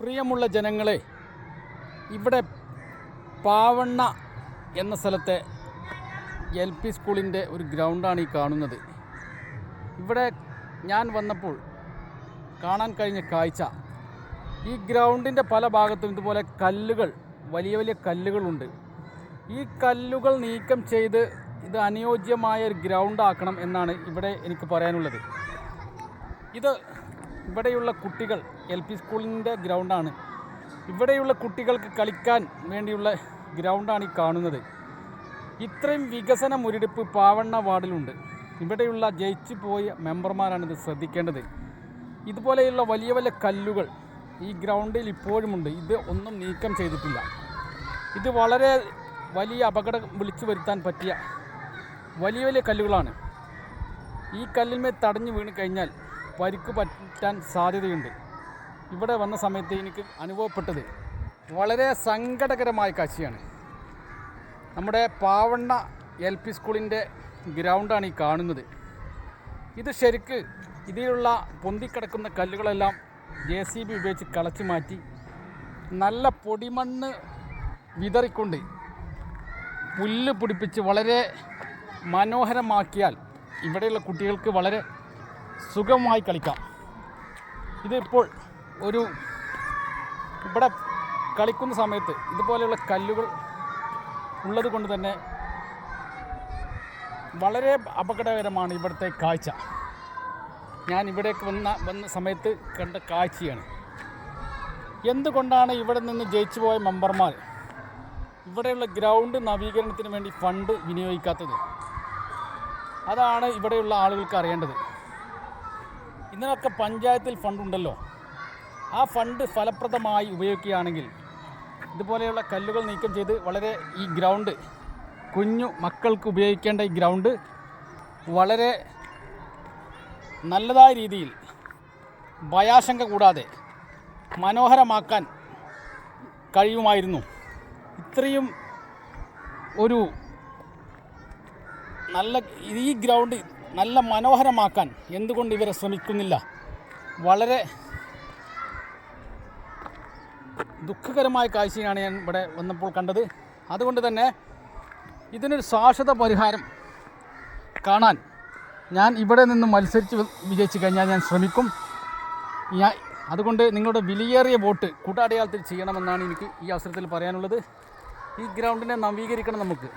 പ്രിയമുള്ള ജനങ്ങളെ ഇവിടെ പാവണ്ണ എന്ന സ്ഥലത്തെ എൽ പി സ്കൂളിന്റെ ഒരു ഗ്രൗണ്ടാണ് ഈ കാണുന്നത്. ഇവിടെ ഞാൻ വന്നപ്പോൾ കാണാൻ കഴിഞ്ഞ കാഴ്ച ഈ ഗ്രൗണ്ടിന്റെ പല ഭാഗത്തും ഇതുപോലെ കല്ലുകൾ വലിയ വലിയ കല്ലുകളുണ്ട്. ഈ കല്ലുകൾ നീക്കം ചെയ്ത് ഇത് അനുയോജ്യമായ ഒരു ഗ്രൗണ്ടാക്കണം എന്നാണ് ഇവിടെ എനിക്ക് പറയാനുള്ളത്. ഇത് ഇവിടെയുള്ള കുട്ടികൾ എൽ പി സ്കൂളിന്റെ ഗ്രൗണ്ടാണ്. ഇവിടെയുള്ള കുട്ടികൾക്ക് കളിക്കാൻ വേണ്ടിയുള്ള ഗ്രൗണ്ടാണ് ഈ കാണുന്നത്. ഇത്രയും വികസന മുരടിപ്പ് പാവണ്ണ വാർഡിലുണ്ട്. ഇവിടെയുള്ള ജയിച്ചു പോയ മെമ്പർമാരാണിത് ശ്രദ്ധിക്കേണ്ടത്. ഇതുപോലെയുള്ള വലിയ വലിയ കല്ലുകൾ ഈ ഗ്രൗണ്ടിൽ ഇപ്പോഴുമുണ്ട്. ഇത് ഒന്നും നീക്കം ചെയ്തിട്ടില്ല. ഇത് വളരെ വലിയ അപകടം വിളിച്ചു വരുത്താൻ പറ്റിയ വലിയ വലിയ കല്ലുകളാണ്. ഈ കല്ലിന്മേൽ തടഞ്ഞു വീണ് കഴിഞ്ഞാൽ പരിക്ക് പറ്റാൻ സാധ്യതയുണ്ട്. ഇവിടെ വന്ന സമയത്ത് എനിക്ക് അനുഭവപ്പെട്ടത് വളരെ സങ്കടകരമായ കാഴ്ചയാണ്. നമ്മുടെ പാവണ്ണ എൽ പി സ്കൂളിന്റെ ഗ്രൗണ്ടാണ് ഈ കാണുന്നത്. ഇത് ശരിക്ക് ഇതിലുള്ള പൊന്തിക്കിടക്കുന്ന കല്ലുകളെല്ലാം ജെ സി ബി ഉപയോഗിച്ച് കളച്ചു മാറ്റി നല്ല പൊടിമണ്ണ് വിതറിക്കൊണ്ട് പുല്ല് പിടിപ്പിച്ച് വളരെ മനോഹരമാക്കിയാൽ ഇവിടെയുള്ള കുട്ടികൾക്ക് വളരെ സുഖമായി കളിക്കാം. ഇതിപ്പോൾ ഒരു ഇവിടെ കളിക്കുന്ന സമയത്ത് ഇതുപോലെയുള്ള കല്ലുകൾ ഉള്ളത് കൊണ്ട് തന്നെ വളരെ അപകടകരമാണ് ഇവിടുത്തെ കാഴ്ച. ഞാൻ ഇവിടേക്ക് വന്ന വന്ന സമയത്ത് കണ്ട കാഴ്ചയാണ്. എന്തുകൊണ്ടാണ് ഇവിടെ നിന്ന് ജയിച്ചു പോയ മെമ്പർമാർ ഇവിടെയുള്ള ഗ്രൗണ്ട് നവീകരണത്തിന് വേണ്ടി ഫണ്ട് വിനിയോഗിക്കാത്തത്? അതാണ് ഇവിടെയുള്ള ആളുകൾക്ക് അറിയേണ്ടത്. ഇതിനൊക്കെ പഞ്ചായത്തിൽ ഫണ്ടുണ്ടല്ലോ. ആ ഫണ്ട് ഫലപ്രദമായി ഉപയോഗിക്കുകയാണെങ്കിൽ ഇതുപോലെയുള്ള കല്ലുകൾ നീക്കം ചെയ്ത് വളരെ ഈ ഗ്രൗണ്ട് കുഞ്ഞു മക്കൾക്ക് ഉപയോഗിക്കേണ്ട ഈ ഗ്രൗണ്ട് വളരെ നല്ലതായ രീതിയിൽ ഭയാശങ്ക കൂടാതെ മനോഹരമാക്കാൻ കഴിയുമായിരുന്നു. ഇത്രയും ഒരു നല്ല ഈ ഗ്രൗണ്ട് നല്ല മനോഹരമാക്കാൻ എന്തുകൊണ്ട് ഇവരെ ശ്രമിക്കുന്നില്ല? വളരെ ദുഃഖകരമായ കാഴ്ചയാണ് ഞാൻ ഇവിടെ വന്നപ്പോൾ കണ്ടത്. അതുകൊണ്ട് തന്നെ ഇതിനൊരു ശാശ്വത പരിഹാരം കാണാൻ ഞാൻ ഇവിടെ നിന്ന് മത്സരിച്ച് വിജയിച്ചു കഴിഞ്ഞാൽ ഞാൻ ശ്രമിക്കും. ഞാൻ അതുകൊണ്ട് നിങ്ങളുടെ വിലയേറിയ വോട്ട് കൂട്ടാടയാളത്തിൽ ചെയ്യണമെന്നാണ് എനിക്ക് ഈ അവസരത്തിൽ പറയാനുള്ളത്. ഈ ഗ്രൗണ്ടിനെ നവീകരിക്കണം നമുക്ക്.